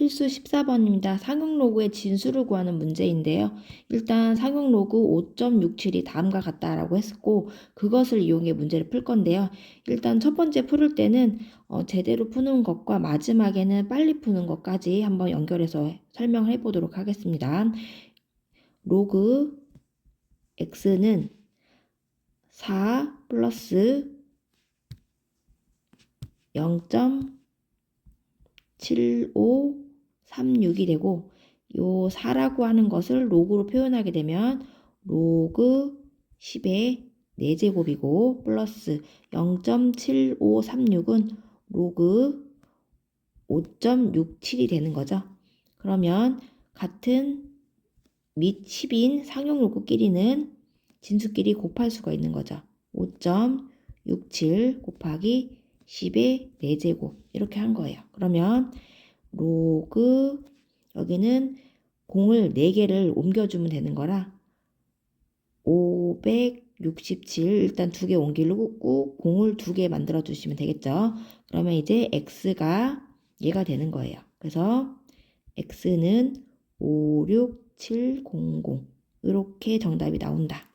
필수 14번입니다. 상용 로그의 진수를 구하는 문제인데요. 일단 상용 로그 5.67이 다음과 같다라고 했고 그것을 이용해 문제를 풀 건데요. 일단 첫 번째 풀을 때는 어, 제대로 푸는 것과 마지막에는 빨리 푸는 것까지 한번 연결해서 설명을 해보도록 하겠습니다. 로그 x는 4 플러스 0.7536이 되고 요 4라고 하는 것을 로그로 표현하게 되면 로그 10의 4제곱이고 플러스 0.7536은 로그 5.67이 되는 거죠. 그러면 같은 및 10인 상용 로그끼리는 진수끼리 곱할 수가 있는 거죠. 5.67 곱하기 10의 4제곱 이렇게 한 거예요. 그러면 로그 여기는 공을 4개를 옮겨주면 되는 거라 567 일단 두개 옮기고 공을 두개 만들어 주시면 되겠죠. 그러면 이제 x가 얘가 되는 거예요. 그래서 x는 56700 이렇게 정답이 나온다.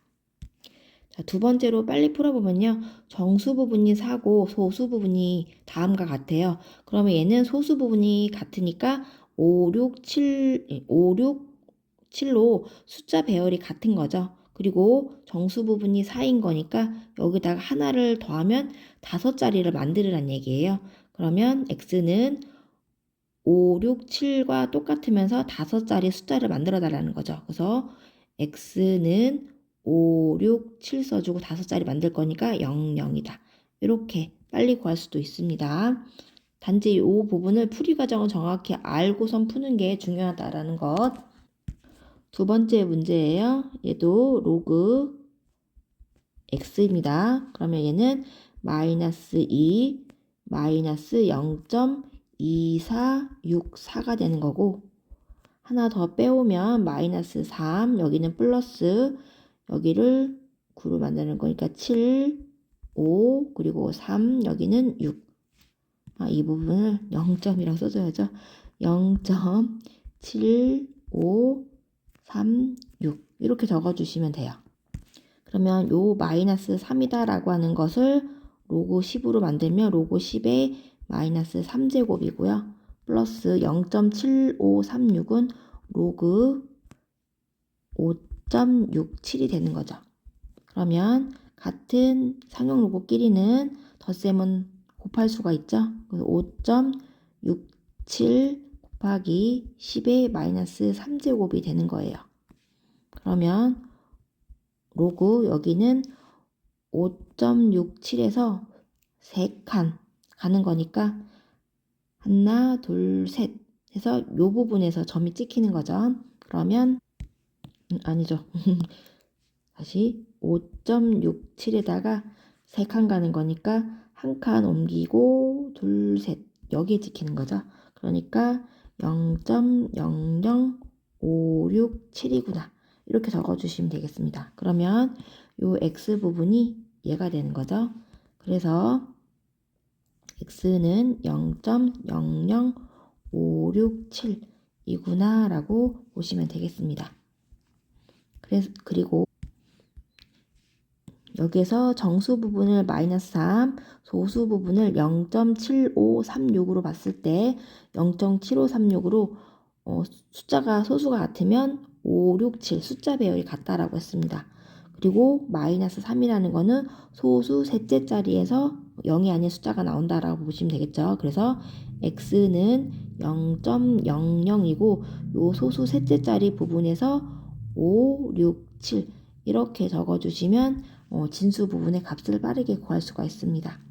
자, 두 번째로 빨리 풀어보면요. 정수 부분이 4고 소수 부분이 다음과 같아요. 그러면 얘는 소수 부분이 같으니까 5, 6, 7, 5, 6, 7로 숫자 배열이 같은 거죠. 그리고 정수 부분이 4인 거니까 여기다가 하나를 더하면 다섯 자리를 만들으란 얘기예요. 그러면 x는 5, 6, 7과 똑같으면서 다섯 자리 숫자를 만들어 달라는 거죠. 그래서 x는 5, 6, 7 써주고 다섯 자리 만들 거니까 0, 0이다. 이렇게 빨리 구할 수도 있습니다. 단지 이 부분을 풀이 과정을 정확히 알고선 푸는 게 중요하다라는 것. 두 번째 문제예요. 얘도 로그 x입니다. 그러면 얘는 마이너스 2, 마이너스 0.2464가 되는 거고 하나 더 빼오면 마이너스 3, 여기는 플러스 여기를 9로 만드는 거니까 7, 5, 그리고 3, 여기는 6. 아, 이 부분을 0점이라고 써줘야죠. 0.7536 이렇게 적어주시면 돼요. 그러면 요 마이너스 3이다라고 하는 것을 로고 10으로 만들면 로고 10의 마이너스 3제곱이고요. 플러스 0.7536은 로그 5.67이 되는 거죠. 그러면 같은 상용 로고끼리는 덧셈은 곱할 수가 있죠. 5.67 곱하기 10의 마이너스 3제곱이 되는 거예요. 그러면 로그 여기는 5.67에서 3칸 가는 거니까 하나, 둘, 셋 해서 요 부분에서 점이 찍히는 거죠. 그러면 음, 아니죠. 다시 5.67에다가 3칸 가는 거니까 한 칸 옮기고 둘, 셋 여기에 찍히는 거죠. 그러니까 0.00567이구나. 이렇게 적어주시면 되겠습니다. 그러면 요 x 부분이 얘가 되는 거죠. 그래서 x는 0.00567이구나 라고 보시면 되겠습니다. 그래서 그리고 여기서 정수 부분을 마이너스 3, 소수 부분을 0.7536으로 봤을 때 0.7536으로 어, 숫자가 소수가 같으면 5, 6, 7 숫자 배열이 같다라고 했습니다. 그리고 마이너스 3이라는 거는 소수 셋째 자리에서 0이 아닌 숫자가 나온다라고 보시면 되겠죠. 그래서 x는 0.00이고 요 소수 셋째 자리 부분에서 5, 6, 7 이렇게 적어주시면 어, 진수 부분의 값을 빠르게 구할 수가 있습니다.